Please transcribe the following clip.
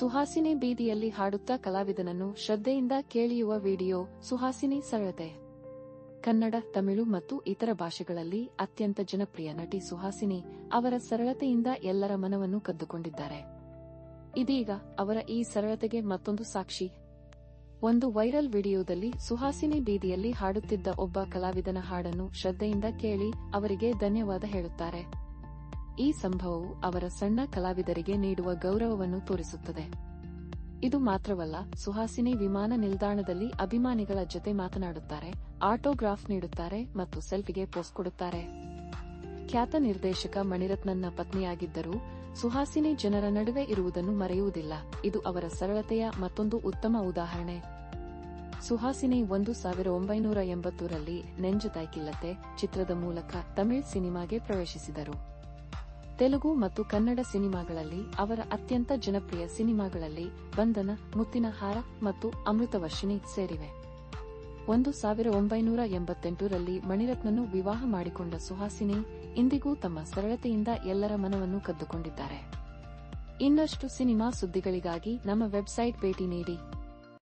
ಸುಹಾಸಿನಿ ಬೀದಿಯಲ್ಲಿ ಹಾಡುತ್ತಾ ಕಲಾವಿದನನ್ನು ಶ್ರದ್ಧೆಯಿಂದ ಕೇಳಿಯುವ ವಿಡಿಯೋ ಸುಹಾಸಿನಿ ಸರಳತೆ. ಕನ್ನಡ, ತಮಿಳು ಮತ್ತು ಇತರ ಭಾಷೆಗಳಲ್ಲಿ ಅತ್ಯಂತ ಜನಪ್ರಿಯ ನಟಿ ಸುಹಾಸಿನಿ ಅವರ ಸರಳತೆಯಿಂದ ಎಲ್ಲರ ಮನವನ್ನು ಕದ್ದುಕೊಂಡಿದ್ದಾರೆ. ಇದೀಗ ಅವರ ಈ ಸರಳತೆಗೆ ಮತ್ತೊಂದು ಸಾಕ್ಷಿ. ಒಂದು ವೈರಲ್ ವಿಡಿಯೋದಲ್ಲಿ ಸುಹಾಸಿನಿ ಬೀದಿಯಲ್ಲಿ ಹಾಡುತ್ತಿದ್ದ ಒಬ್ಬ ಕಲಾವಿದನ ಹಾಡನ್ನು ಶ್ರದ್ಧೆಯಿಂದ ಕೇಳಿ ಅವರಿಗೆ ಧನ್ಯವಾದ ಹೇಳುತ್ತಾರೆ. ಈ ಸಂಭವವು ಅವರ ಸಣ್ಣ ಕಲಾವಿದರಿಗೆ ನೀಡುವ ಗೌರವವನ್ನು ತೋರಿಸುತ್ತದೆ. ಇದು ಮಾತ್ರವಲ್ಲ, ಸುಹಾಸಿನಿ ವಿಮಾನ ನಿಲ್ದಾಣದಲ್ಲಿ ಅಭಿಮಾನಿಗಳ ಜೊತೆ ಮಾತನಾಡುತ್ತಾರೆ, ಆಟೋಗ್ರಾಫ್ ನೀಡುತ್ತಾರೆ ಮತ್ತು ಸೆಲ್ಫಿಗೆ ಪೋಸ್ಟ್ ಕೊಡುತ್ತಾರೆ. ಖ್ಯಾತ ನಿರ್ದೇಶಕ ಮಣಿರತ್ನನ್ನ ಪತ್ನಿಯಾಗಿದ್ದರೂ, ಸುಹಾಸಿನಿ ಜನರ ನಡುವೆ ಇರುವುದನ್ನು ಮರೆಯುವುದಿಲ್ಲ. ಇದು ಅವರ ಸರಳತೆಯ ಮತ್ತೊಂದು ಉತ್ತಮ ಉದಾಹರಣೆ. ಸುಹಾಸಿನಿ ಒಂದು ಸಾವಿರ ಒಂಬೈನೂರ ಎಂಬತ್ತರಲ್ಲಿ ನೆಂಜುತಾಯ್ಕಿಲ್ಲತೆ ಚಿತ್ರದ ಮೂಲಕ ತಮಿಳ್ ಸಿನಿಮಾಗೆ ಪ್ರವೇಶಿಸಿದರು. ತೆಲುಗು ಮತ್ತು ಕನ್ನಡ ಸಿನಿಮಾಗಳಲ್ಲಿ ಅವರ ಅತ್ಯಂತ ಜನಪ್ರಿಯ ಸಿನಿಮಾಗಳಲ್ಲಿ ಬಂಧನ, ಮುತ್ತಿನ ಹಾರ ಮತ್ತು ಅಮೃತವರ್ಷಿಣಿ ಸೇರಿವೆ. ಒಂದು ಸಾವಿರ ಒಂಬೈನೂರ ಎಂಬತ್ತೆಂಟರಲ್ಲಿ ಮಣಿರತ್ನನ್ನು ವಿವಾಹ ಮಾಡಿಕೊಂಡ ಸುಹಾಸಿನಿ ಇಂದಿಗೂ ತಮ್ಮ ಸರಳತೆಯಿಂದ ಎಲ್ಲರ ಮನವನ್ನು ಕದ್ದುಕೊಂಡಿದ್ದಾರೆ. ಇನ್ನಷ್ಟು ಸಿನಿಮಾ ಸುದ್ದಿಗಳಿಗಾಗಿ ನಮ್ಮ ವೆಬ್ಸೈಟ್ ಭೇಟಿ ನೀಡಿ.